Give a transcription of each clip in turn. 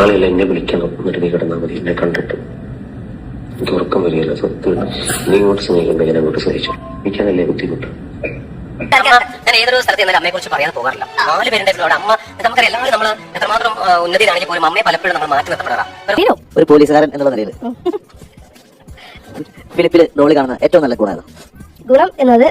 നാളെയല്ല എന്നെ വിളിക്കണം. എന്നിട്ട് നീ കിടന്നാൽ മതി. എന്നെ കണ്ടിട്ട്. എനിക്ക് ഉറക്കം വരികയല്ല. സത്യം നീ ഇങ്ങോട്ട് സ്നേഹിക്കണ്ടെങ്കിൽ അങ്ങോട്ട് സ്നേഹിച്ചു എനിക്കതല്ലേ ബുദ്ധിമുട്ട്? ഞാൻ ഏതൊരു സ്ഥലത്ത് എന്നാൽ അമ്മയെ കുറിച്ച് പറയാതെ പോകാറില്ല. നാല് പേരുടെ അവിടെ അമ്മ നമുക്കറിയാം എല്ലാവരും നമ്മൾ എത്രമാത്രം ഉന്നതിയിലാണെങ്കിൽ പോലും അമ്മയെ പലപ്പോഴും നമ്മൾ മാറ്റി നിർത്തപ്പെടാറാണ് ഒരു പോലീസുകാരൻ എന്നുള്ള നിലയിൽ. ഫിലിപ്പിൽ റോളി കാണുന്ന ഏറ്റവും നല്ല ഗുണം ഏതാ? ഗുണം എന്നത്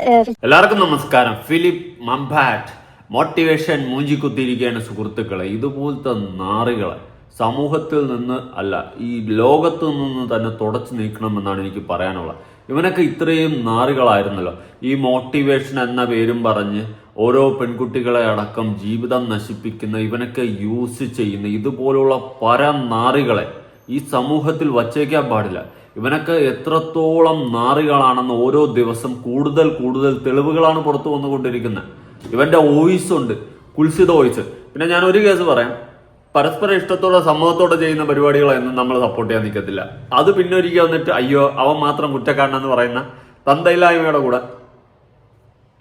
എല്ലാവർക്കും നമസ്കാരം. ഫിലിപ്പ് മംബാറ്റ്. മോട്ടിവേഷൻ മൂഞ്ചിക്കുത്തിയിരിക്കുകയാണ് സുഹൃത്തുക്കളെ. ഇതുപോലത്തെ നാറികളെ. സമൂഹത്തിൽ നിന്ന് അല്ല ഈ ലോകത്തു നിന്ന് തന്നെ തുടച്ചു നീക്കണമെന്നാണ് എനിക്ക് പറയാനുള്ളത്. ഇവനൊക്കെ ഇത്രയും നാറികളായിരുന്നല്ലോ. ഈ മോട്ടിവേഷൻ എന്ന പേരും പറഞ്ഞ് ഓരോ പെൺകുട്ടികളെ അടക്കം ജീവിതം നശിപ്പിക്കുന്ന ഇവനൊക്കെ യൂസ് ചെയ്യുന്ന ഇതുപോലുള്ള പര നാറികളെ ഈ സമൂഹത്തിൽ വച്ചേക്കാൻ പാടില്ല. ഇവനൊക്കെ എത്രത്തോളം നാറികളാണെന്ന് ഓരോ ദിവസം കൂടുതൽ കൂടുതൽ തെളിവുകളാണ് പുറത്തു വന്നുകൊണ്ടിരിക്കുന്നത്. ഇവന്റെ വോയിസ് ഉണ്ട് കുൽസിത വോയിസ്. പിന്നെ ഞാൻ ഒരു കേസ് പറയാം. പരസ്പര ഇഷ്ടത്തോടെ സമ്മതത്തോടെ ചെയ്യുന്ന പരിപാടികളൊന്നും നമ്മൾ സപ്പോർട്ട് ചെയ്യാൻ നിൽക്കത്തില്ല. അത് പിന്നെ ഒരിക്കൽ വന്നിട്ട് അയ്യോ അവൻ മാത്രം കുറ്റക്കാരനെന്ന് പറയുന്ന തന്തയില്ലായ്മയുടെ കൂടെ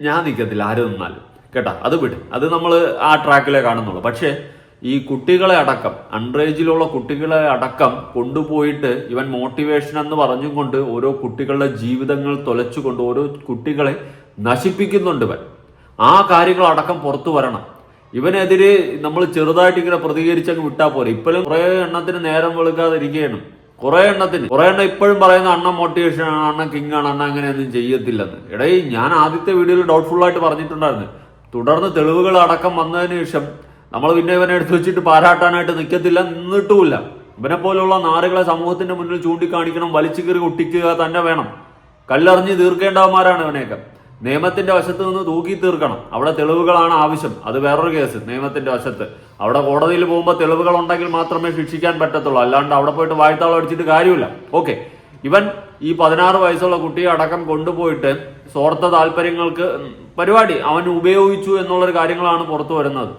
ഞാൻ നിൽക്കത്തില്ല ആരും നിന്നാലും. കേട്ടാ അത് വിട്. അത് നമ്മൾ ആ ട്രാക്കിലേ കാണുന്നുള്ളൂ. പക്ഷേ ഈ കുട്ടികളെ അടക്കം അൺറേജിലുള്ള കുട്ടികളെ അടക്കം കൊണ്ടുപോയിട്ട് ഇവൻ മോട്ടിവേഷൻ എന്ന് പറഞ്ഞും കൊണ്ട് ഓരോ കുട്ടികളുടെ ജീവിതങ്ങൾ തൊലച്ചുകൊണ്ട് ഓരോ കുട്ടികളെ നശിപ്പിക്കുന്നുണ്ട് ഇവൻ. ആ കാര്യങ്ങളടക്കം പുറത്തു വരണം. ഇവനെതിരെ നമ്മൾ ചെറുതായിട്ട് ഇങ്ങനെ പ്രതികരിച്ചങ്ങ് വിട്ടാൽ പോരെ. ഇപ്പോഴും കുറെ എണ്ണത്തിന് നേരം വെളുക്കാതെ വെളുക്കാതിരിക്കുകയാണ്. കുറെ എണ്ണത്തിന്. കുറെ എണ്ണം ഇപ്പോഴും പറയുന്ന അണ്ണ മോട്ടിവേഷൻ ആണ് അണ്ണ കിങ് ആണ് അണ്ണൻ അങ്ങനെയൊന്നും ചെയ്യത്തില്ലെന്ന്. ഇടയിൽ ഞാൻ ആദ്യത്തെ വീഡിയോയിൽ ഡൗട്ട്ഫുൾ ആയിട്ട് പറഞ്ഞിട്ടുണ്ടായിരുന്നു. തുടർന്ന് തെളിവുകൾ അടക്കം വന്നതിന് ശേഷം നമ്മൾ പിന്നെ ഇവനെ എടുത്തു വെച്ചിട്ട് പാരാട്ടാനായിട്ട് നിൽക്കത്തില്ല നിന്നിട്ടുമില്ല. ഇവനെ പോലുള്ള നാറുകളെ സമൂഹത്തിന്റെ മുന്നിൽ ചൂണ്ടിക്കാണിക്കണം വലിച്ചു കയറി ഒട്ടിക്കുക തന്നെ വേണം. കല്ലെറിഞ്ഞ് തീർക്കേണ്ടവന്മാരാണ് ഇവനെയൊക്കെ. നിയമത്തിന്റെ വശത്ത് നിന്ന് തൂക്കി തീർക്കണം. അവിടെ തെളിവുകളാണ് ആവശ്യം. അത് വേറൊരു കേസ് നിയമത്തിന്റെ വശത്ത്. അവിടെ കോടതിയിൽ പോകുമ്പോൾ തെളിവുകൾ ഉണ്ടെങ്കിൽ മാത്രമേ ശിക്ഷിക്കാൻ പറ്റത്തുള്ളൂ. അല്ലാണ്ട് അവിടെ പോയിട്ട് വാഴ്ത്താളം അടിച്ചിട്ട് കാര്യമില്ല. ഓക്കെ. ഇവൻ ഈ പതിനാറ് വയസ്സുള്ള കുട്ടിയെ അടക്കം കൊണ്ടുപോയിട്ട് സ്വാർത്ഥ താല്പര്യങ്ങൾക്ക് പരിപാടി അവൻ ഉപയോഗിച്ചു എന്നുള്ളൊരു കാര്യങ്ങളാണ് പുറത്തു വരുന്നത്.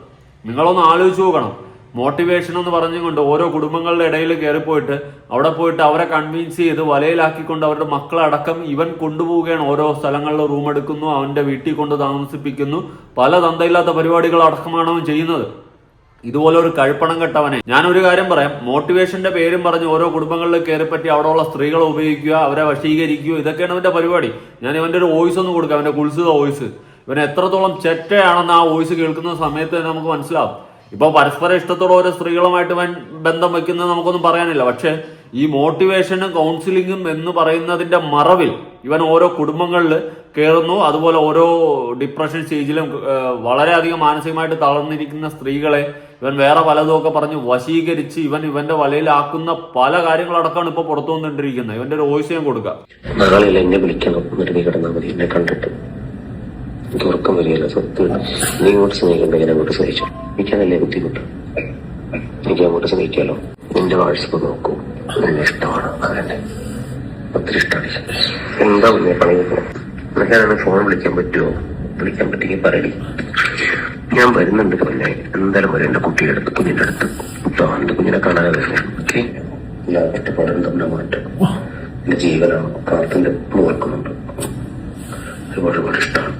നിങ്ങളൊന്ന് ആലോചിച്ച് നോക്കണം. മോട്ടിവേഷൻ എന്ന് പറഞ്ഞുകൊണ്ട് ഓരോ കുടുംബങ്ങളുടെ ഇടയിൽ കയറിപ്പോയിട്ട് അവിടെ പോയിട്ട് അവരെ കൺവിൻസ് ചെയ്ത് വലയിലാക്കിക്കൊണ്ട് അവരുടെ മക്കളടക്കം ഇവൻ കൊണ്ടുപോവുകയാണ്. ഓരോ സ്ഥലങ്ങളിൽ റൂം എടുക്കുന്നു അവന്റെ വീട്ടിൽ കൊണ്ട് താമസിപ്പിക്കുന്നു. പല തന്തയില്ലാത്ത പരിപാടികൾ അടക്കമാണ് അവൻ ചെയ്യുന്നത്. ഇതുപോലെ ഒരു കഴുപ്പണം കെട്ടവനെ. ഞാനൊരു കാര്യം പറയാം. മോട്ടിവേഷന്റെ പേരും പറഞ്ഞ് ഓരോ കുടുംബങ്ങളിൽ കയറിപ്പറ്റി അവിടെയുള്ള സ്ത്രീകളെ ഉപയോഗിക്കുക അവരെ വശീകരിക്കുക ഇതൊക്കെയാണ് അവന്റെ പരിപാടി. ഞാൻ ഇവന്റെ ഒരു വോയിസ് ഒന്ന് കൊടുക്കാം. അവന്റെ കുൽസിത വോയിസ് ഇവൻ എത്രത്തോളം ചെറ്റയാണെന്ന് ആ വോയിസ് കേൾക്കുന്ന സമയത്ത് തന്നെ നമുക്ക് മനസ്സിലാവും. ഇപ്പൊ പരസ്പര ഇഷ്ടത്തോടെ ഓരോ സ്ത്രീകളുമായിട്ട് ബന്ധം വെക്കുന്നത് നമുക്കൊന്നും പറയാനില്ല. പക്ഷേ ഈ മോട്ടിവേഷനും കൗൺസിലിങ്ങും എന്ന് പറയുന്നതിന്റെ മറവിൽ ഇവൻ ഓരോ കുടുംബങ്ങളിൽ കയറുന്നു അതുപോലെ ഓരോ ഡിപ്രഷൻ സ്റ്റേജിലും വളരെയധികം മാനസികമായിട്ട് തളർന്നിരിക്കുന്ന സ്ത്രീകളെ ഇവൻ വേറെ പലതുമൊക്കെ പറഞ്ഞ് വശീകരിച്ച് ഇവൻ ഇവന്റെ വലയിലാക്കുന്ന പല കാര്യങ്ങളടക്കമാണ് ഇപ്പൊ പുറത്തു വന്നിട്ടിരിക്കുന്നത് ഇവന്റെ ഒരു ഓയിസ് ഞാൻ കൊടുക്കാം. നാളെ എന്നെ വിളിക്കണം. എന്നെ കണ്ടിട്ട്. എനിക്ക് ഉറക്കം വരികയല്ല. സത്യം നീ ഇങ്ങോട്ട് സ്നേഹിക്കണ്ടെങ്കിൽ അങ്ങോട്ട് സ്നേഹിച്ചു. എനിക്കതല്ലേ ബുദ്ധിമുട്ട്? എനിക്ക് അങ്ങോട്ട് സ്നേഹിക്കാലോ? നിന്റെ വാട്സപ്പ് നോക്കൂ. നിന്നെ ഇഷ്ടമാണ് അതെന്നെ. ഒത്തിരി ഇഷ്ടമാണ്. എന്താ പിന്നെ പണിയുന്നത് നിനക്കാണ് ഫോൺ വിളിക്കാൻ പറ്റുമോ വിളിക്കാൻ പറ്റുമെങ്കിൽ പറയണി ഞാൻ വരുന്നുണ്ട് പിന്നെ എന്തായാലും വരും എന്റെ കുട്ടിയുടെ അടുത്ത് കുഞ്ഞിന്റെ അടുത്ത്. കേട്ടോ എന്റെ കുഞ്ഞിനെ കാണാതെ വരുന്നത് ഓക്കെ. ഞാൻ കഷ്ടപ്പാടും തമ്മിൽ മാറ്റം. എന്റെ ജീവനാണ്. കാത്തിന്റെ നോക്കുന്നുണ്ട് ഒരുപാട് ഒരുപാട് ഇഷ്ടമാണ്.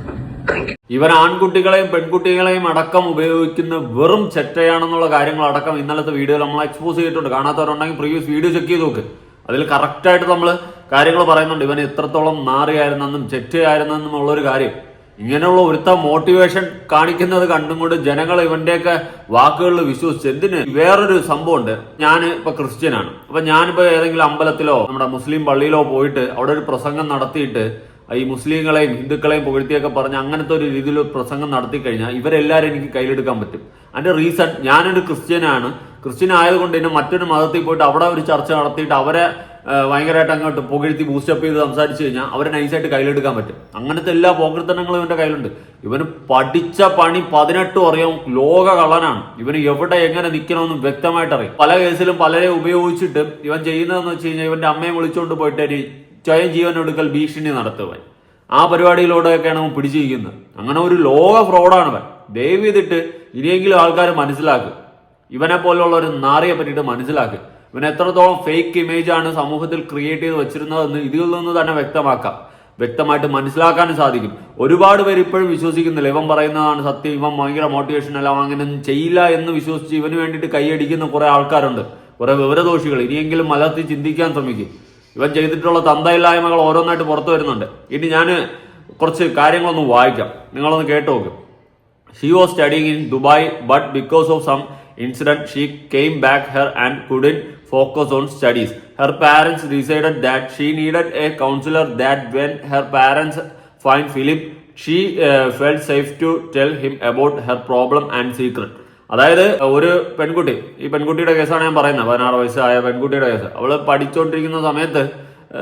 ഇവൻ ആൺകുട്ടികളെയും പെൺകുട്ടികളെയും അടക്കം ഉപയോഗിക്കുന്ന വെറും ചെറ്റയാണെന്നുള്ള കാര്യങ്ങൾ അടക്കം ഇന്നലത്തെ വീഡിയോയിൽ നമ്മൾ എക്സ്പോസ് ചെയ്തിട്ടുണ്ട്. കാണാത്തവരുണ്ടെങ്കിൽ പ്രീവിയസ് വീഡിയോ ചെക്ക് ചെയ്ത് നോക്ക്. അതിൽ കറക്റ്റായിട്ട് നമ്മൾ കാര്യങ്ങൾ പറയുന്നുണ്ട്. ഇവൻ എത്രത്തോളം നാറിയായിരുന്നെന്നും ചെറ്റയായിരുന്നെന്നും ഉള്ളൊരു കാര്യം. ഇങ്ങനെയുള്ള ഒരുത്ത മോട്ടിവേഷൻ കാണിക്കുന്നത് കണ്ടും കൊണ്ട് ജനങ്ങൾ ഇവന്റെയൊക്കെ വാക്കുകളിൽ വിശ്വസിച്ച് എന്തിന്? വേറൊരു സംഭവം ഉണ്ട് ഞാൻ ഇപ്പൊ ക്രിസ്ത്യനാണ്. അപ്പൊ ഞാനിപ്പോ ഏതെങ്കിലും അമ്പലത്തിലോ നമ്മുടെ മുസ്ലിം പള്ളിയിലോ പോയിട്ട് അവിടെ ഒരു പ്രസംഗം നടത്തിയിട്ട് ഈ മുസ്ലിങ്ങളെയും ഹിന്ദുക്കളെയും പുകഴ്ത്തിയൊക്കെ പറഞ്ഞ് അങ്ങനത്തെ ഒരു രീതിയിൽ പ്രസംഗം നടത്തി കഴിഞ്ഞാൽ ഇവരെല്ലാവരും എനിക്ക് കയ്യിലെടുക്കാൻ പറ്റും. അതിന്റെ റീസൺ ഞാനൊരു ക്രിസ്ത്യനാണ്. ക്രിസ്ത്യൻ ആയതുകൊണ്ട് തന്നെ മറ്റൊരു മതത്തിൽ പോയിട്ട് അവിടെ ഒരു ചർച്ച നടത്തിയിട്ട് അവരെ ഭയങ്കരമായിട്ട് അങ്ങോട്ട് പുകഴ്ത്തി ബൂസ്റ്റപ്പ് ചെയ്ത് സംസാരിച്ചു കഴിഞ്ഞാൽ അവരെ നൈസായിട്ട് കയ്യിലെടുക്കാൻ പറ്റും. അങ്ങനത്തെ എല്ലാ പോകൃത്തനങ്ങളും ഇവന്റെ കയ്യിലുണ്ട്. ഇവന് പഠിച്ച പണി പതിനെട്ടും അറിയാം. ലോക കള്ളനാണ് ഇവന് എവിടെ എങ്ങനെ നിൽക്കണമെന്ന് വ്യക്തമായിട്ട് അറിയാം പല കേസിലും പലരെ ഉപയോഗിച്ചിട്ട് ഇവൻ ചെയ്യുന്നതെന്ന് വെച്ച് കഴിഞ്ഞാൽ ഇവന്റെ അമ്മയെ വിളിച്ചുകൊണ്ട് പോയിട്ട് സ്വയം ജീവൻ ഒടുക്കൽ ഭീഷണി നടത്തുവൻ. ആ പരിപാടിയിലൂടെയൊക്കെയാണ് അവൻ പിടിച്ചിരിക്കുന്നത്. അങ്ങനെ ഒരു ലോക ഫ്രോഡാണ് അവൻ. ദയവ് ചെയ്തിട്ട് ഇനിയെങ്കിലും ആൾക്കാർ മനസ്സിലാക്കുക ഇവനെ പോലുള്ള ഒരു നാറിയെ പറ്റിയിട്ട് മനസ്സിലാക്കുക ഇവൻ എത്രത്തോളം ഫേക്ക് ഇമേജ് ആണ് സമൂഹത്തിൽ ക്രിയേറ്റ് ചെയ്ത് വെച്ചിരുന്നതെന്ന് ഇതിൽ നിന്ന് തന്നെ വ്യക്തമാക്കാം. വ്യക്തമായിട്ട് മനസ്സിലാക്കാനും സാധിക്കും. ഒരുപാട് പേര് ഇപ്പോഴും വിശ്വസിക്കുന്നില്ല. ഇവൻ പറയുന്നതാണ് സത്യം. ഇവൻ ഭയങ്കര മോട്ടിവേഷൻ അല്ല. അങ്ങനെയൊന്നും ചെയ്യില്ല എന്ന് വിശ്വസിച്ച് ഇവന് വേണ്ടിയിട്ട് കൈയടിക്കുന്ന കുറെ ആൾക്കാരുണ്ട്. കുറെ വിവരദോഷികൾ. ഇനിയെങ്കിലും മലർത്തി ചിന്തിക്കാൻ ശ്രമിക്കും. ഇവൻ ചെയ്തിട്ടുള്ള തന്തയില്ലായ്മകൾ ഓരോന്നായിട്ട് പുറത്തു വരുന്നുണ്ട് ഇനി ഞാൻ കുറച്ച് കാര്യങ്ങളൊന്ന് വായിക്കാം നിങ്ങളൊന്ന് കേട്ടു നോക്കും was studying in Dubai, but because of some incident, she came back here and couldn't focus on studies. Her parents decided that she needed a counselor. That when her parents find Philip, she uh, felt safe to tell him about her problem and secret. അതായത് ഒരു പെൺകുട്ടി ഈ പെൺകുട്ടിയുടെ കേസാണ് ഞാൻ പറയുന്നത് പതിനാറ് വയസ്സായ പെൺകുട്ടിയുടെ കേസ്. അവൾ പഠിച്ചുകൊണ്ടിരിക്കുന്ന സമയത്ത്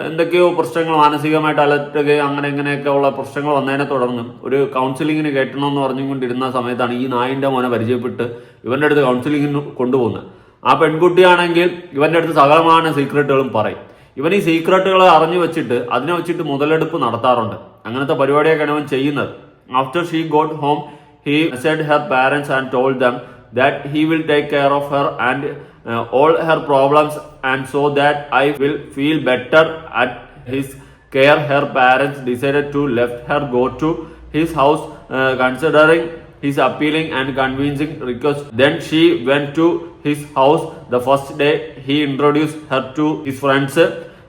എന്തൊക്കെയോ പ്രശ്നങ്ങൾ മാനസികമായിട്ട് അലട്ടുകയും അങ്ങനെ ഇങ്ങനെയൊക്കെ ഉള്ള പ്രശ്നങ്ങൾ വന്നതിനെ തുടർന്ന് ഒരു കൗൺസിലിങ്ങിന് കേട്ടണമെന്ന് പറഞ്ഞുകൊണ്ടിരുന്ന സമയത്താണ് ഈ നായിന്റെ മോനെ പരിചയപ്പെട്ട് ഇവന്റെ അടുത്ത് കൗൺസിലിങ്ങിന് കൊണ്ടുപോകുന്നത്. ആ പെൺകുട്ടിയാണെങ്കിൽ ഇവന്റെ അടുത്ത് സകലമാണ് സീക്രട്ടുകളും പറയും. ഇവൻ ഈ സീക്രട്ടുകൾ അറിഞ്ഞു വെച്ചിട്ട് അതിനെ വെച്ചിട്ട് മുതലെടുപ്പ് നടത്താറുണ്ട്. അങ്ങനത്തെ പരിപാടിയൊക്കെയാണ് ഇവൻ ചെയ്യുന്നത്. After she got home he said her parents and told them that he will take care of her and uh, all her problems and so that I will feel better at his care her parents decided to let her go to his house uh, considering his appealing and convincing request. Then she went to his house. The first day he introduced her to his friends.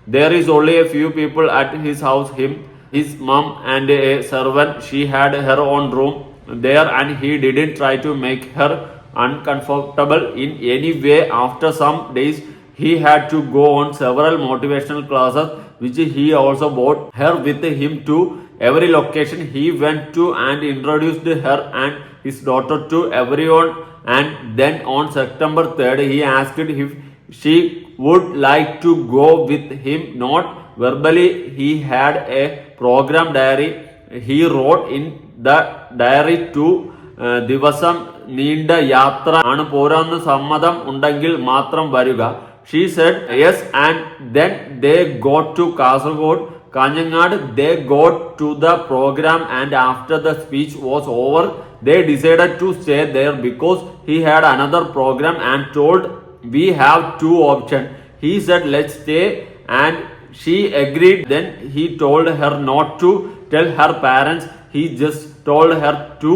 There is only a few people at his house him his mom and a servant. She had her own room there and he didn't try to make her uncomfortable in any way. After some days he had to go on several motivational classes which he also brought her with him to every location. He went to and introduced her and his daughter to everyone. And then on september 3rd he asked if she would like to go with him. Not verbally he had a program diary. He wrote in the diary to ദിവസം നീണ്ട യാത്ര ആണ് പോരാന്ന് സമ്മതം ഉണ്ടെങ്കിൽ മാത്രം വരിക. She said yes and then they got to Kasaragod. Kanhangad they got to the programme and after the speech was over they decided to stay there because he had another programme and told we have to option he said let stay and she agreed then he told her not to tell her parents he just told her to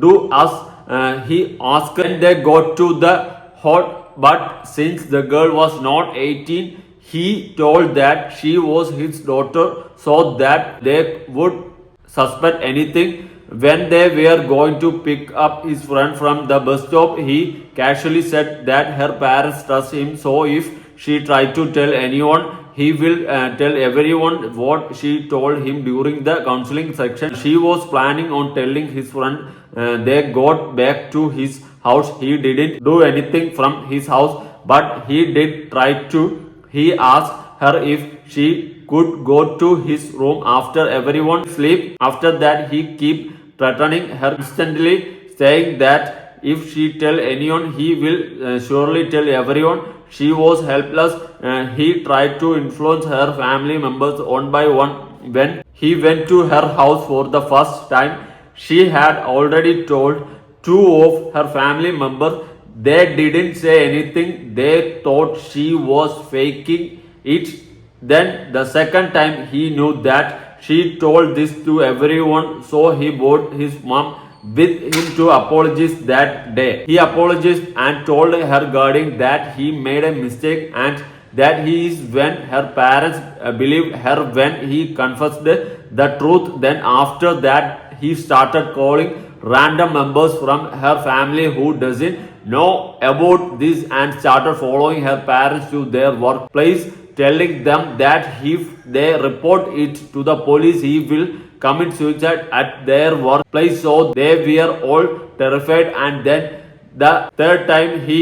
do as uh, he asked and they got to the hot but since the girl was not 18 he told that she was his daughter so that they would suspect anything. When they were going to pick up his friend from the bus stop he casually said that her parents trust him so if she tried to tell anyone he will uh, tell everyone what she told him during the counseling section. She was planning on telling his friend uh, they got back to his house. He didn't do anything from his house but he did try to. He asked her if she could go to his room after everyone sleep. After that he keep threatening her constantly, saying that if she tell anyone he will uh, surely tell everyone she was helpless uh, he tried to influence her family members one by one. When he went to her house for the first time she had already told two of her family members they didn't say anything. They thought she was faking it. Then the second time he knew that she told this to everyone. So he brought his mom with him to apologize that day. He apologized and told her guardian that he made a mistake and that he is when her parents uh, believed her when he confessed the truth. Then after that he started calling random members from her family who doesn't know about this and started following her parents to their workplace telling them that if they report it to the police he will commit suicide at their workplace so they were all terrified. And then the third time he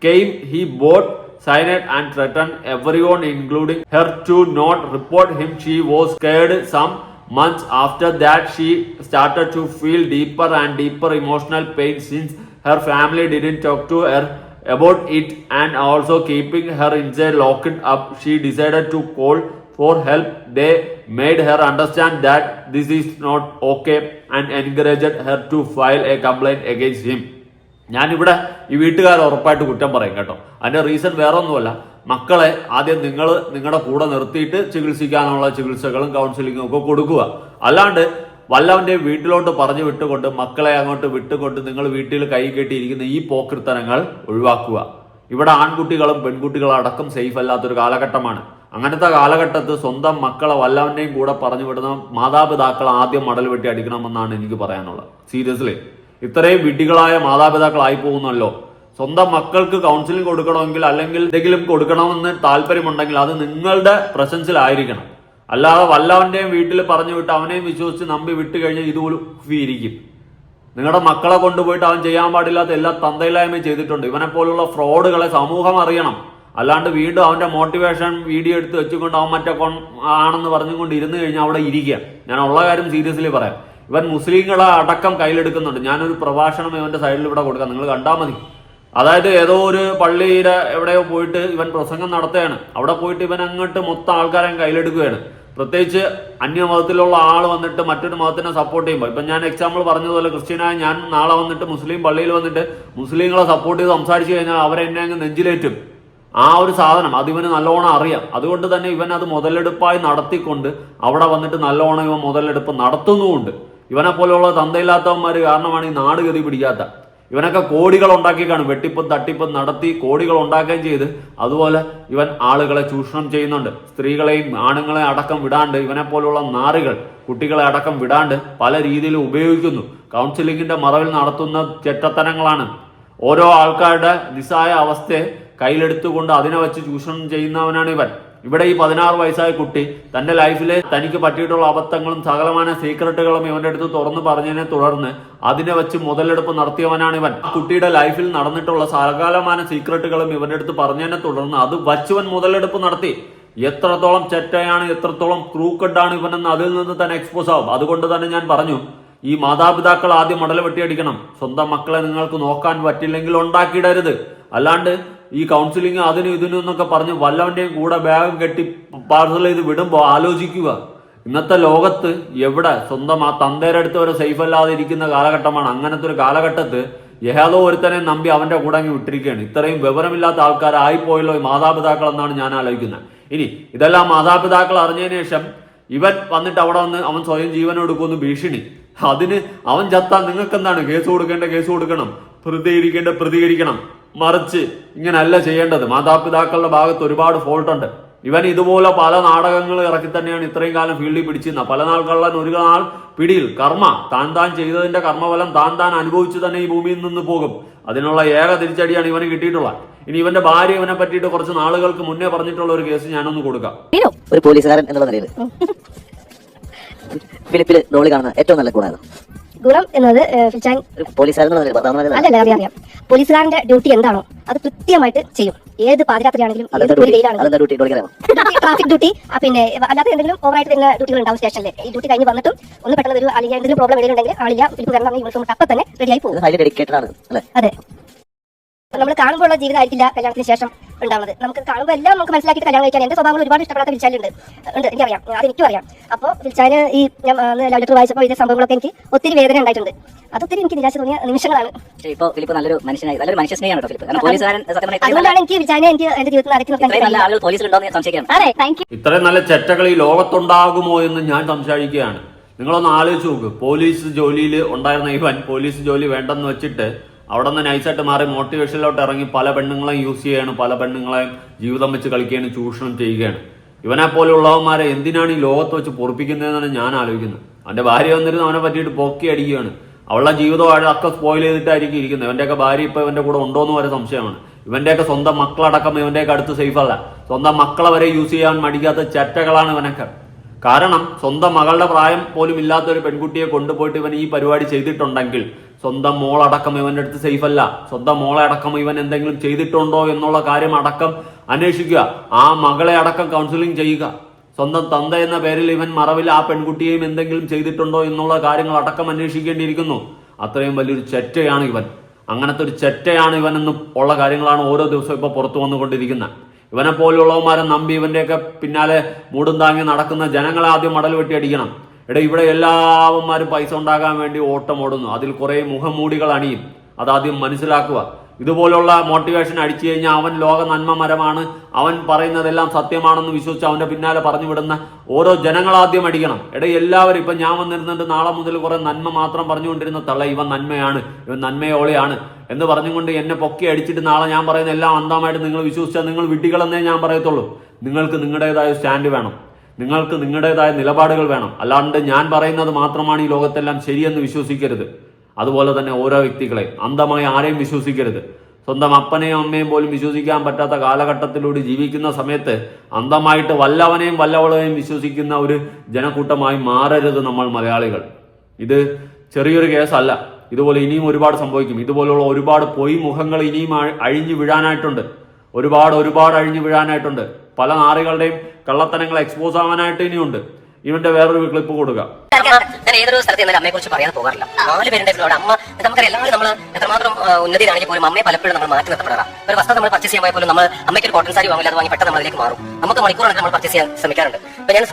came he bought cyanide and threatened everyone including her to not report him. She was scared some months after that. She started to feel deeper and deeper emotional pain since her family didn't talk to her about it. And also keeping her inside locked up she decided to call for help. They made her understand that this is not okay and encouraged her to file a complaint against him ഞാനിവിടെ ഈ വീട്ടുകാർ ഉറപ്പായിട്ട് കുറ്റം പറയും കേട്ടോ. അതിന്റെ reason വേറെ ഒന്നുമല്ല മക്കളെ ആദ്യം നിങ്ങൾ നിങ്ങളുടെ കൂടെ നിർത്തിയിട്ട് ചികിത്സിക്കാനുള്ള ചികിത്സകളും കൗൺസിലിങ്ങും ഒക്കെ കൊടുക്കുക. അല്ലാണ്ട് വല്ലവന്റെ വീട്ടിലോട്ട് പറഞ്ഞു വിട്ടുകൊണ്ട് മക്കളെ അങ്ങോട്ട് വിട്ടുകൊണ്ട് നിങ്ങൾ വീട്ടിൽ കൈ കെട്ടിയിരിക്കുന്ന ഈ പോക്കൃത്തനങ്ങൾ ഒഴിവാക്കുക. ഇവിടെ ആൺകുട്ടികളും പെൺകുട്ടികളും അടക്കം സേഫ് അല്ലാത്തൊരു കാലഘട്ടമാണ്. അങ്ങനത്തെ കാലഘട്ടത്ത് സ്വന്തം മക്കളെ വല്ലവന്റെയും കൂടെ പറഞ്ഞു വിടുന്ന മാതാപിതാക്കൾ ആദ്യം മടൽ വെട്ടി അടിക്കണമെന്നാണ് എനിക്ക് പറയാനുള്ളത്. സീരിയസ്ലി ഇത്രയും വിഡ്ഢികളായ മാതാപിതാക്കളായി പോകുന്നല്ലോ. സ്വന്തം മക്കൾക്ക് കൗൺസിലിംഗ് കൊടുക്കണമെങ്കിൽ അല്ലെങ്കിൽ എന്തെങ്കിലും കൊടുക്കണമെന്ന് താല്പര്യമുണ്ടെങ്കിൽ അത് നിങ്ങളുടെ പ്രസൻസിലായിരിക്കണം അല്ലാതെ വല്ലവന്റെയും വീട്ടിൽ പറഞ്ഞു വിട്ട് അവനെയും വിശ്വസിച്ച് നമ്പി വിട്ട് കഴിഞ്ഞാൽ ഇതുപോലും ഇരിക്കും. നിങ്ങളുടെ മക്കളെ കൊണ്ടുപോയിട്ട് അവൻ ചെയ്യാൻ പാടില്ലാത്ത എല്ലാ തന്തയില്ലായ്മയും ചെയ്തിട്ടുണ്ട്. ഇവനെ പോലുള്ള ഫ്രോഡുകളെ സമൂഹം അറിയണം. അല്ലാണ്ട് വീണ്ടും അവന്റെ മോട്ടിവേഷൻ വീഡിയോ എടുത്ത് വെച്ചുകൊണ്ട് അവൻ മറ്റേ കൊൺ ആണെന്ന് പറഞ്ഞുകൊണ്ട് ഇരുന്ന് കഴിഞ്ഞാൽ അവിടെ ഇരിക്കുക. ഞാൻ ഉള്ള കാര്യം സീരിയസ്ലി പറയാം. ഇവൻ മുസ്ലിങ്ങളെ അടക്കം കയ്യിലെടുക്കുന്നുണ്ട്. ഞാനൊരു പ്രഭാഷണം ഇവന്റെ സൈഡിൽ ഇവിടെ കൊടുക്കാം. നിങ്ങൾ കണ്ടാൽ മതി. അതായത് ഏതോ ഒരു പള്ളിയുടെ എവിടെയോ പോയിട്ട് ഇവൻ പ്രസംഗം നടത്തുകയാണ്. അവിടെ പോയിട്ട് ഇവൻ അങ്ങോട്ട് മൊത്തം ആൾക്കാരെ കയ്യിലെടുക്കുകയാണ്. പ്രത്യേകിച്ച് അന്യമതത്തിലുള്ള ആൾ വന്നിട്ട് മറ്റൊരു മതത്തിനെ സപ്പോർട്ട് ചെയ്യുമ്പോൾ. ഇപ്പം ഞാൻ എക്സാമ്പിൾ പറഞ്ഞതുപോലെ ക്രിസ്ത്യനായ ഞാൻ നാളെ വന്നിട്ട് മുസ്ലിം പള്ളിയിൽ വന്നിട്ട് മുസ്ലിങ്ങളെ സപ്പോർട്ട് ചെയ്ത് സംസാരിച്ചു കഴിഞ്ഞാൽ അവരെന്നെ അങ്ങ് നെഞ്ചിലേറ്റും. ആ ഒരു സാധനം അത് ഇവന് നല്ലോണം അറിയാം. അതുകൊണ്ട് തന്നെ ഇവൻ അത് മുതലെടുപ്പായി നടത്തിക്കൊണ്ട് അവിടെ വന്നിട്ട് നല്ലോണം ഇവൻ മുതലെടുപ്പ് നടത്തുന്നുമുണ്ട്. ഇവനെ പോലെയുള്ള തന്തയില്ലാത്തവന്മാർ കാരണമാണ് ഈ നാട് ഗതി പിടിക്കാത്ത. ഇവനൊക്കെ കോടികൾ ഉണ്ടാക്കി കാണും. വെട്ടിപ്പും തട്ടിപ്പും നടത്തി കോടികൾ ഉണ്ടാക്കുകയും ചെയ്ത് അതുപോലെ ഇവൻ ആളുകളെ ചൂഷണം ചെയ്യുന്നുണ്ട്. സ്ത്രീകളെയും ആണുങ്ങളെ അടക്കം വിടാണ്ട് ഇവനെ പോലുള്ള നാറുകൾ കുട്ടികളെ അടക്കം വിടാണ്ട് പല രീതിയിലും ഉപയോഗിക്കുന്നു. കൗൺസിലിങ്ങിന്റെ മറവിൽ നടത്തുന്ന ചെറ്റത്തനങ്ങളാണ്. ഓരോ ആൾക്കാരുടെ നിസ്സായ അവസ്ഥയെ കയ്യിലെടുത്തുകൊണ്ട് അതിനെ വെച്ച് ചൂഷണം ചെയ്യുന്നവനാണ് ഇവൻ. ഇവിടെ ഈ പതിനാറ് വയസ്സായ കുട്ടി തന്റെ ലൈഫിലെ തനിക്ക് പറ്റിയിട്ടുള്ള അബദ്ധങ്ങളും സകലമായ സീക്രട്ടുകളും ഇവന്റെ അടുത്ത് തുറന്നു പറഞ്ഞതിനെ തുടർന്ന് അതിനെ വെച്ച് മുതലെടുപ്പ് നടത്തിയവനാണ് ഇവൻ. കുട്ടിയുടെ ലൈഫിൽ നടന്നിട്ടുള്ള സകലമായ സീക്രട്ടുകളും ഇവന്റെ അടുത്ത് പറഞ്ഞതിനെ തുടർന്ന് അത് വച്ചുവൻ മുതലെടുപ്പ് നടത്തി. എത്രത്തോളം ചെറ്റയാണ് എത്രത്തോളം ക്രൂക്കഡാണ് ഇവനെന്ന് അതിൽ നിന്ന് തന്നെ എക്സ്പോസ് ആവും. അതുകൊണ്ട് തന്നെ ഞാൻ പറഞ്ഞു ഈ മാതാപിതാക്കൾ ആദ്യം മടൽ വെട്ടിയടിക്കണം. സ്വന്തം മക്കളെ നിങ്ങൾക്ക് നോക്കാൻ പറ്റില്ലെങ്കിൽ ഉണ്ടാക്കിയിടരുത്. അല്ലാണ്ട് ഈ കൗൺസിലിംഗ് അതിനും ഇതിനും എന്നൊക്കെ പറഞ്ഞ് വല്ലവന്റെയും കൂടെ ബാഗും കെട്ടി പാർസൽ ചെയ്ത് വിടുമ്പോൾ ആലോചിക്കുക. ഇന്നത്തെ ലോകത്ത് എവിടെ സ്വന്തം ആ തന്തേരെ അടുത്ത് വരെ സേഫ് അല്ലാതെ ഇരിക്കുന്ന കാലഘട്ടമാണ്. അങ്ങനത്തെ ഒരു കാലഘട്ടത്ത് ഏതോ ഒരുത്തനെ നമ്പി അവന്റെ കൂടെ അങ്ങ് വിട്ടിരിക്കുകയാണ്. ഇത്രയും വിവരമില്ലാത്ത ആൾക്കാരായിപ്പോയല്ലോ മാതാപിതാക്കൾ എന്നാണ് ഞാൻ ആലോചിക്കുന്നത്. ഇനി ഇതെല്ലാം മാതാപിതാക്കൾ അറിഞ്ഞതിന് ശേഷം ഇവൻ വന്നിട്ട് അവിടെ വന്ന് അവൻ സ്വയം ജീവൻ എടുക്കുമെന്ന് ഭീഷണി. അതിന് അവൻ ചത്താൽ നിങ്ങൾക്ക് എന്താണ് കേസ് കൊടുക്കേണ്ട കേസ് കൊടുക്കണം. പ്രതികരിക്കേണ്ട പ്രതികരിക്കണം. മറിച്ച് ഇങ്ങനല്ല ചെയ്യേണ്ടത്. മാതാപിതാക്കളുടെ ഭാഗത്ത് ഒരുപാട് ഫോൾട്ട് ഉണ്ട്. ഇവൻ ഇതുപോലെ പല നാടകങ്ങൾ ഇറക്കി തന്നെയാണ് ഇത്രയും കാലം ഫീൽഡിൽ പിടിച്ചിരുന്ന. പല നാൾ കള്ളൻ ഒരു നാൾ പിടിയിൽ കർമ്മ താൻ താൻ ചെയ്തതിന്റെ കർമ്മഫലം താൻ താൻ അനുഭവിച്ചു തന്നെ ഈ ഭൂമിയിൽ നിന്ന് പോകും. അതിനുള്ള ഏക തിരിച്ചടിയാണ് ഇവന് കിട്ടിയിട്ടുള്ളത്. ഇനി ഇവന്റെ ഭാര്യ ഇവനെ പറ്റിയിട്ട് കുറച്ച് നാളുകൾക്ക് മുന്നേ പറഞ്ഞിട്ടുള്ള ഒരു കേസ് ഞാനൊന്ന് കൊടുക്കാം. ഒരു പോലീസുകാരൻ എന്നുള്ള നിലയിൽ. ഏറ്റവും നല്ല ഏതാ? ഗുണം എന്നത് നിലയിൽ അല്ലല്ല അറിയാം അറിയാം. പോലീസുകാരന്റെ ഡ്യൂട്ടി എന്താണോ അത് കൃത്യമായിട്ട് ചെയ്യും. ഏത് പാതിരാത്രിയാണെങ്കിലും ഏത് ഒരു വെയിലാണെങ്കിലും. Traffic duty. പിന്നെ അല്ലാതെ എന്തെങ്കിലും ഓവറായിട്ട് തന്നെ ഡ്യൂട്ടികൾ ഉണ്ടാവും സ്റ്റേഷനിൽ ഈ ഡ്യൂട്ടി കഴിഞ്ഞ് വന്നിട്ടും ഒന്ന് പെട്ടെന്ന് ഒരു അല്ലെങ്കിൽ എന്തെങ്കിലും പ്രോബ്ലം വരുന്നുണ്ടെങ്കിൽ ആളില്ല ഫിലിപ്പ് വരണം യൂണിഫോം അപ്പം തന്നെ റെഡിയായി പോകും. അതെ. നമ്മൾ കാണുമ്പോൾ ഉള്ള ജീവിതം ആയിരിക്കില്ല കല്യാണത്തിന് ശേഷം ഉണ്ടാവുന്നത്. നമുക്ക് കാണുമ്പോൾ എല്ലാം നമുക്ക് മനസ്സിലാക്കിയിട്ട് കല്യാണം കഴിക്കാൻ എന്റെ സ്വഭാവങ്ങൾ ഒരുപാട് ഇഷ്ടപ്പെടാത്ത വിൽച്ചാലുണ്ട്. ഉണ്ട് എനിക്കറിയാം. അത് എനിക്കും അറിയാം. അപ്പോൾ വിളിച്ചാൽ ഈ ഞാൻ ലവ് ലെറ്റർ വായിച്ചപ്പോൾ ഇതിന്റെ സംഭവങ്ങളൊക്കെ എനിക്ക് ഒത്തിരി വേദന ഉണ്ടായിട്ടുണ്ട്. അതൊത്തിരി എനിക്ക് നിരാശ തോന്നിയ നിമിഷങ്ങളാണ്. ഇപ്പോൾ ഇപ്പോ ഫിലിപ്പ് നല്ലൊരു മനുഷ്യനായി നല്ലൊരു മനുഷ്യ സ്നേഹമാണ് ഫിലിപ്പ്. അതുകൊണ്ടാണ് എനിക്ക് വിളിച്ചാനെ എനിക്ക് എന്റെ ജീവിതത്തിൽ അടക്കി നോക്കാൻ അതെ താങ്ക് യു ഇത്രയും നല്ല ചെറ്റകൾ ഈ ലോകത്തുണ്ടാകുമോ എന്ന് ഞാൻ സംസാരിക്കുകയാണ് നിങ്ങളൊന്ന് ആലോചിച്ച് നോക്ക്. പോലീസ് ജോലിയിൽ ഉണ്ടായിരുന്ന ഇവൻ പോലീസ് ജോലി വേണ്ടെന്ന് വെച്ചിട്ട് അവിടെ നിന്ന് നൈസായിട്ട് മാറി മോട്ടിവേഷനിലോട്ട് ഇറങ്ങി പല പെണ്ണുങ്ങളെയും യൂസ് ചെയ്യാണ് പല പെണ്ണുങ്ങളെയും ജീവിതം വെച്ച് കളിക്കുകയാണ് ചൂഷണം ചെയ്യുകയാണ്. ഇവനെ പോലെയുള്ളവന്മാരെ എന്തിനാണ് ഈ ലോകത്ത് വെച്ച് പൊറപ്പിക്കുന്നതെന്നാണ് ഞാൻ ആലോചിക്കുന്നത്. അവന്റെ ഭാര്യ വന്നിരുന്ന് അവനെ പറ്റിയിട്ട് പൊക്കി അടിക്കുകയാണ്. അവളുടെ ജീവിതം അതൊക്കെ സ്പോയിൽ ചെയ്തിട്ടായിരിക്കും ഇരിക്കുന്നത്. ഇവന്റെയൊക്കെ ഭാര്യ ഇപ്പൊ ഇവന്റെ കൂടെ ഉണ്ടോ എന്ന് വരെ സംശയമാണ്. ഇവന്റെയൊക്കെ സ്വന്തം മക്കളടക്കം ഇവന്റെയൊക്കെ അടുത്ത് സേഫ് അല്ല. സ്വന്തം മക്കളെ വരെ യൂസ് ചെയ്യാൻ മടിക്കാത്ത ചെറ്റകളാണ് ഇവനൊക്കെ. കാരണം സ്വന്തം മകളുടെ പ്രായം പോലും ഇല്ലാത്ത ഒരു പെൺകുട്ടിയെ കൊണ്ടുപോയിട്ട് ഇവൻ ഈ പരിപാടി ചെയ്തിട്ടുണ്ടെങ്കിൽ സ്വന്തം മോളടക്കം ഇവന്റെ അടുത്ത് സേഫ് അല്ല. സ്വന്തം മോളെ അടക്കം ഇവൻ എന്തെങ്കിലും ചെയ്തിട്ടുണ്ടോ എന്നുള്ള കാര്യം അടക്കം അന്വേഷിക്കുക. ആ മകളെ അടക്കം കൗൺസിലിംഗ് ചെയ്യുക. സ്വന്തം തന്ത എന്ന പേരിൽ ഇവൻ മറവിൽ ആ പെൺകുട്ടിയെയും എന്തെങ്കിലും ചെയ്തിട്ടുണ്ടോ എന്നുള്ള കാര്യങ്ങൾ അടക്കം അന്വേഷിക്കേണ്ടിയിരിക്കുന്നു. അത്രയും വലിയൊരു ചെറ്റയാണ് ഇവൻ. അങ്ങനത്തെ ഒരു ചെറ്റയാണ് ഇവൻ എന്ന് ഉള്ള കാര്യങ്ങളാണ് ഓരോ ദിവസവും ഇപ്പൊ പുറത്തു വന്നുകൊണ്ടിരിക്കുന്നത്. ഇവനെ പോലുള്ളവന്മാരെ നമ്പി ഇവന്റെയൊക്കെ പിന്നാലെ മൂടും താങ്ങി നടക്കുന്ന ജനങ്ങളെ ആദ്യം മടൽ വെട്ടി അടിക്കണം. എടാ ഇവിടെ എല്ലാവന്മാരും പൈസ ഉണ്ടാക്കാൻ വേണ്ടി ഓട്ടം ഓടുന്നു. അതിൽ കുറെ മുഖംമൂടികൾ അണിയും. അതാദ്യം മനസ്സിലാക്കുക. ഇതുപോലുള്ള മോട്ടിവേഷൻ അടിച്ചു കഴിഞ്ഞാൽ അവൻ ലോക നന്മമരമാണ് അവൻ പറയുന്നതെല്ലാം സത്യമാണെന്ന് വിശ്വസിച്ച് അവന്റെ പിന്നാലെ പറഞ്ഞു വിടുന്ന ഓരോ ജനങ്ങളാദ്യം അടിക്കണം. എടേ എല്ലാവരും ഇപ്പൊ ഞാൻ വന്നിരുന്നിട്ട് നാളെ മുതൽ കുറെ നന്മ മാത്രം പറഞ്ഞുകൊണ്ടിരുന്ന തള്ള ഇവൻ നന്മയാണ് ഇവൻ നന്മയോളിയാണ് എന്ന് പറഞ്ഞുകൊണ്ട് എന്നെ പൊക്കി അടിച്ചിട്ട് നാളെ ഞാൻ പറയുന്ന എല്ലാം അന്തമായിട്ട് നിങ്ങൾ വിശ്വസിച്ചാൽ നിങ്ങൾ വിഡ്ഢികളെന്നേ ഞാൻ പറയത്തുള്ളൂ. നിങ്ങൾക്ക് നിങ്ങളുടേതായ സ്റ്റാൻഡ് വേണം. നിങ്ങൾക്ക് നിങ്ങളുടേതായ നിലപാടുകൾ വേണം. അല്ലാണ്ട് ഞാൻ പറയുന്നത് മാത്രമാണ് ഈ ലോകത്തെല്ലാം ശരിയെന്ന് വിശ്വസിക്കരുത്. അതുപോലെ തന്നെ ഓരോ വ്യക്തികളെ അന്ധമായി ആരെയും വിശ്വസിക്കരുത്. സ്വന്തം അപ്പനെയും അമ്മയും പോലും വിശ്വസിക്കാൻ പറ്റാത്ത കാലഘട്ടത്തിലൂടെ ജീവിക്കുന്ന സമയത്ത് അന്ധമായിട്ട് വല്ലവനെയും വല്ലവളെയും വിശ്വസിക്കുന്ന ഒരു ജനക്കൂട്ടമായി മാറരുത് നമ്മൾ മലയാളികൾ. ഇത് ചെറിയൊരു കേസല്ല. ഇതുപോലെ ഇനിയും ഒരുപാട് സംഭവിക്കും. ഇതുപോലുള്ള ഒരുപാട് പൊയ് മുഖങ്ങൾ ഇനിയും അഴി- അഴിഞ്ഞു വീഴാനായിട്ടുണ്ട്. ഒരുപാട് ഒരുപാട് അഴിഞ്ഞു വീഴാനായിട്ടുണ്ട്. പല നാറികളുടെയും കള്ളത്തനങ്ങൾ എക്സ്പോസ് ആവാനായിട്ട് ഇനിയുണ്ട്. ഇവന്റെ വേറൊരു ക്ലിപ്പ് കൊടുക്ക. ഞാൻ ഏതൊരു സ്ഥലത്ത് അമ്മയെ കുറിച്ച് പറയാൻ പോകാറില്ല. നാല് അവിടെ അമ്മ നമുക്കറിയാം എല്ലാവരും നമ്മൾ എത്രമാത്രം ഉന്നതിയിലാണെങ്കിൽ പോലും അമ്മയെ പലപ്പോഴും നമ്മൾ മാറ്റി നിർത്തപ്പെടാം ഒരു വസ്ത്രം നമ്മൾ പർച്ചേസ് ചെയ്യാൻ പോലും നമ്മൾ അമ്മയ്ക്ക് ഒരു കോട്ടൺ സാരി വാങ്ങില്ല അത് വാങ്ങി പെട്ടെന്ന് നമ്മൾ അതിലേക്ക് മാറും. നമുക്ക് മണിക്കൂറാണ് നമ്മൾ പർച്ചേസ് ചെയ്യാൻ ശ്രമിക്കാറുണ്ട്. അപ്പൊ ഞാൻ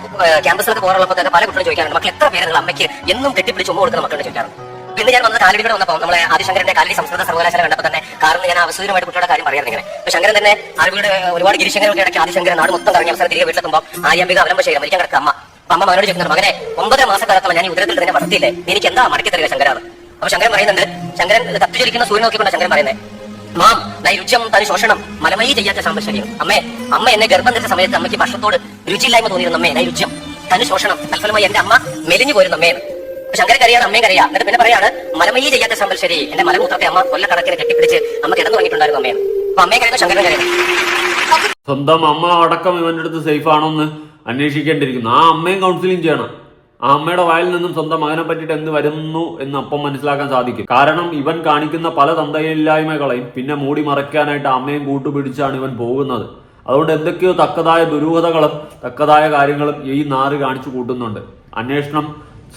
ക്യാമ്പസിലൊക്കെ പോകാറുള്ളപ്പോൾ പല കുട്ടികളും ചോദിക്കാറുണ്ട് മക്കൾ എത്ര പേര് അമ്മയ്ക്ക് എന്നും കെട്ടിപ്പിടിച്ച് ഉമ്മ കൊടുക്കുന്ന മക്കളുടെ ചോദിക്കാറുണ്ട്. പിന്നെ ഞാൻ വന്ന കാലടി കൂടെ വന്നപ്പോൾ നമ്മളെ ആദിശങ്കരന്റെ കാലടി സംസ്കൃത സർവകലാശാല കണ്ടപ്പോൾ തന്നെ കാരണം ഞാൻ അവസൂരമായിട്ട് കുട്ടിയുടെ കാര്യം പറയാറ് ഇങ്ങനെ. അപ്പൊ ശങ്കരൻ തന്നെ ആരുടെ ഒരുപാട് ഗിരിശങ്കരൊക്കെ ഇടയ്ക്ക് ആദിശങ്കരൻ നാട് മൊത്തം കറങ്ങി അവസരം തിരികെ വീട്ടിലെത്തുമ്പോൾ ആര്യാമ്പിക അവലംബ മരിക്കാൻ കിടക്കുക അമ്മ. അമ്മ മകനോട് ചോദിക്കുന്നത് മകനെ ഒമ്പതര മാസക്കാലത്തോളം ഞാൻ ഈ ഉദരത്തിൽ തന്നെ വളർത്തിയില്ലേ? എനിക്ക് എന്താ മടക്കി തരിക ശങ്കരാണ് അപ്പൊ ശങ്കരൻ പറയുന്നുണ്ട് ശങ്കരൻ കത്തിച്ചൊരിക്കുന്ന സൂര്യൻ നോക്കിക്കൊണ്ട് ശങ്കരൻ പറയുന്നത് മാം നൈരുച്യം തനി ശോഷണം മലമയി ചെയ്യാത്ത സാമ്പശര്യം അമ്മേ അമ്മ എന്നെ ഗർഭം ധരിച്ച സമയത്ത് അമ്മയ്ക്ക് ഭക്ഷണത്തോട് രുചിയില്ലായ്മ തോന്നിയിരുന്നു. അമ്മേ നൈരുച്യം തനി ശോഷണം തൽഫലമായി എന്റെ അമ്മ മെലിഞ്ഞു പോരുന്നു. അമ്മേ ശങ്കരൻ കരയാണ് അമ്മയും കരയാ. എന്നിട്ട് പിന്നെ പറയാണ് മലമയ്യ ചെയ്യാത്ത സാമ്പശരി എന്റെ മലമൂത്രത്തെ അമ്മ കൊല്ല കൊല്ലക്കണക്കിന് കെട്ടിപ്പിടിച്ച് അമ്മ കിടന്നു വാങ്ങിയിട്ടുണ്ടായിരുന്നു അമ്മേ അപ്പൊ അമ്മയെ ശങ്കരൻ കരയുന്നു സ്വന്തം അമ്മ അടക്കം ഇവന്റെ അടുത്ത് സേഫ് ആണോന്ന് അന്വേഷിക്കേണ്ടിയിരിക്കുന്നു. ആ അമ്മയും കൗൺസിലിംഗ് ചെയ്യണം. ആ അമ്മയുടെ വായിൽ നിന്നും സ്വന്തം മകനെ പറ്റിയിട്ട് എന്ത് വരുന്നു എന്ന് അപ്പം മനസ്സിലാക്കാൻ സാധിക്കും. കാരണം ഇവൻ കാണിക്കുന്ന പല തന്തയില്ലായ്മകളെയും പിന്നെ മൂടി മറയ്ക്കാനായിട്ട് അമ്മയും കൂട്ടുപിടിച്ചാണ് ഇവൻ പോകുന്നത്. അതുകൊണ്ട് എന്തൊക്കെയോ തക്കതായ ദുരൂഹതകളും തക്കതായ കാര്യങ്ങളും ഈ നാറ് കാണിച്ചു കൂട്ടുന്നുണ്ട്. അന്വേഷണം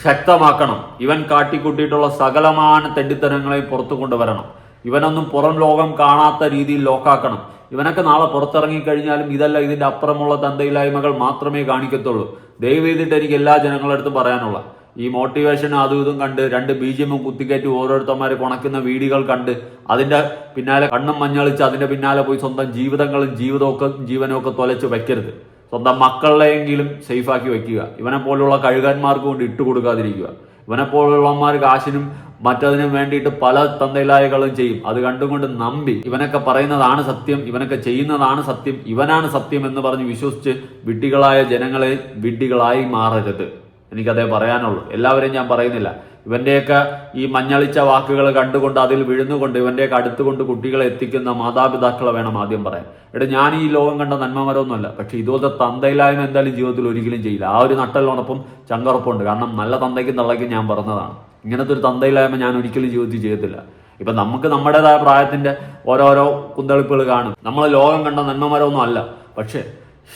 ശക്തമാക്കണം. ഇവൻ കാട്ടിക്കൂട്ടിയിട്ടുള്ള സകലമാന തെണ്ടിത്തരങ്ങളെ പുറത്തു കൊണ്ടുവരണം. ഇവനൊന്നും പുറം ലോകം കാണാത്ത രീതിയിൽ ലോക്കാക്കണം. ഇവനൊക്കെ നാളെ പുറത്തിറങ്ങി കഴിഞ്ഞാലും ഇതല്ല ഇതിന്റെ അപ്പുറമുള്ള തന്തയില്ലായ്മകൾ മാത്രമേ കാണിക്കത്തുള്ളൂ. ദയവ് ചെയ്തിട്ട് എനിക്ക് എല്ലാ ജനങ്ങളടുത്തും പറയാനുള്ള. ഈ മോട്ടിവേഷനും അതും ഇതും കണ്ട് രണ്ട് ബി ജി എമ്മും കുത്തിക്കയറ്റി ഓരോരുത്തന്മാരെ പുണക്കുന്ന വീടുകൾ കണ്ട് അതിന്റെ പിന്നാലെ കണ്ണും മഞ്ഞളിച്ച് അതിന്റെ പിന്നാലെ പോയി സ്വന്തം ജീവിതങ്ങളും ജീവിതമൊക്കെ ജീവനൊക്കെ തൊലച്ച് വെക്കരുത്. സ്വന്തം മക്കളെയെങ്കിലും സേഫാക്കി വയ്ക്കുക. ഇവനെ പോലുള്ള കഴുകാന്മാർക്ക് കൊണ്ട് ഇട്ട് കൊടുക്കാതിരിക്കുക. ഇവനെ പോലുള്ളമാർ കാശിനും മറ്റതിനും വേണ്ടിയിട്ട് പല തന്തയിലായകളും ചെയ്യും. അത് കണ്ടുകൊണ്ട് നമ്പി ഇവനൊക്കെ പറയുന്നതാണ് സത്യം ഇവനൊക്കെ ചെയ്യുന്നതാണ് സത്യം ഇവനാണ് സത്യം എന്ന് പറഞ്ഞ് വിശ്വസിച്ച് വിഡ്ഢികളായ ജനങ്ങളെ വിഡ്ഢികളായി മാറരുത്. എനിക്കതേ പറയാനുള്ളൂ. എല്ലാവരെയും ഞാൻ പറയുന്നില്ല. ഇവന്റെയൊക്കെ ഈ മഞ്ഞളിച്ച വാക്കുകൾ കണ്ടുകൊണ്ട് അതിൽ വിഴുന്നുകൊണ്ട് ഇവന്റെയൊക്കെ അടുത്തുകൊണ്ട് കുട്ടികളെ എത്തിക്കുന്ന മാതാപിതാക്കളെ വേണം ആദ്യം പറയാൻ. എടാ ഞാൻ ഈ ലോകം കണ്ട നന്മമരമൊന്നുമല്ല പക്ഷേ ഇതുപോലത്തെ തന്തയില്ലായ്മ എന്തായാലും ജീവിതത്തിൽ ഒരിക്കലും ചെയ്യില്ല. ആ ഒരു നട്ടലിനോടൊപ്പം ചങ്കറപ്പുണ്ട് കാരണം നല്ല തന്തയ്ക്കും തള്ളയ്ക്കും ഞാൻ പറഞ്ഞതാണ്. ഇങ്ങനത്തെ ഒരു തന്തയില്ലായ്മ ഞാൻ ഒരിക്കലും ജീവിതത്തിൽ ചെയ്യത്തില്ല ഇപ്പൊ നമുക്ക് നമ്മുടേതായ പ്രായത്തിന്റെ ഓരോരോ കുന്തളിപ്പുകൾ കാണും. നമ്മൾ ലോകം കണ്ട നന്മമരമൊന്നും അല്ല പക്ഷേ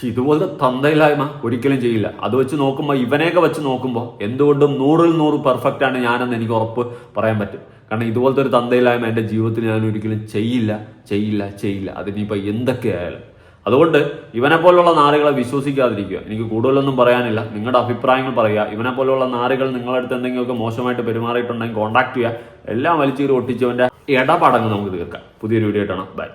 ഇതുപോലത്തെ തന്തയില്ലായ്മ ഒരിക്കലും ചെയ്യില്ല. അത് വെച്ച് നോക്കുമ്പോൾ ഇവനെയൊക്കെ വെച്ച് നോക്കുമ്പോൾ എന്തുകൊണ്ടും നൂറിൽ നൂറ് പെർഫെക്റ്റ് ആണ് ഞാനെന്ന് എനിക്ക് ഉറപ്പ് പറയാൻ പറ്റും. കാരണം ഇതുപോലത്തെ ഒരു തന്തയില്ലായ്മ എന്റെ ജീവിതത്തിൽ ഞാൻ ഒരിക്കലും ചെയ്യില്ല ചെയ്യില്ല ചെയ്യില്ല. അതിനിപ്പോൾ എന്തൊക്കെ ആയാലും. അതുകൊണ്ട് ഇവനെ പോലുള്ള നാറുകളെ വിശ്വസിക്കാതിരിക്കുക. എനിക്ക് കൂടുതലൊന്നും പറയാനില്ല. നിങ്ങളുടെ അഭിപ്രായങ്ങൾ പറയുക. ഇവനെ പോലുള്ള നാറുകൾ നിങ്ങളുടെ അടുത്ത് എന്തെങ്കിലുമൊക്കെ മോശമായിട്ട് പെരുമാറിയിട്ടുണ്ടെങ്കിൽ കോൺടാക്ട് ചെയ്യുക. എല്ലാം വലിച്ചീരി ഒട്ടിച്ചവന്റെ ഇടപാടങ്ങൾ നമുക്ക് തീർക്കാം. പുതിയൊരു വീഡിയോ ആയിട്ടാണ് ബൈ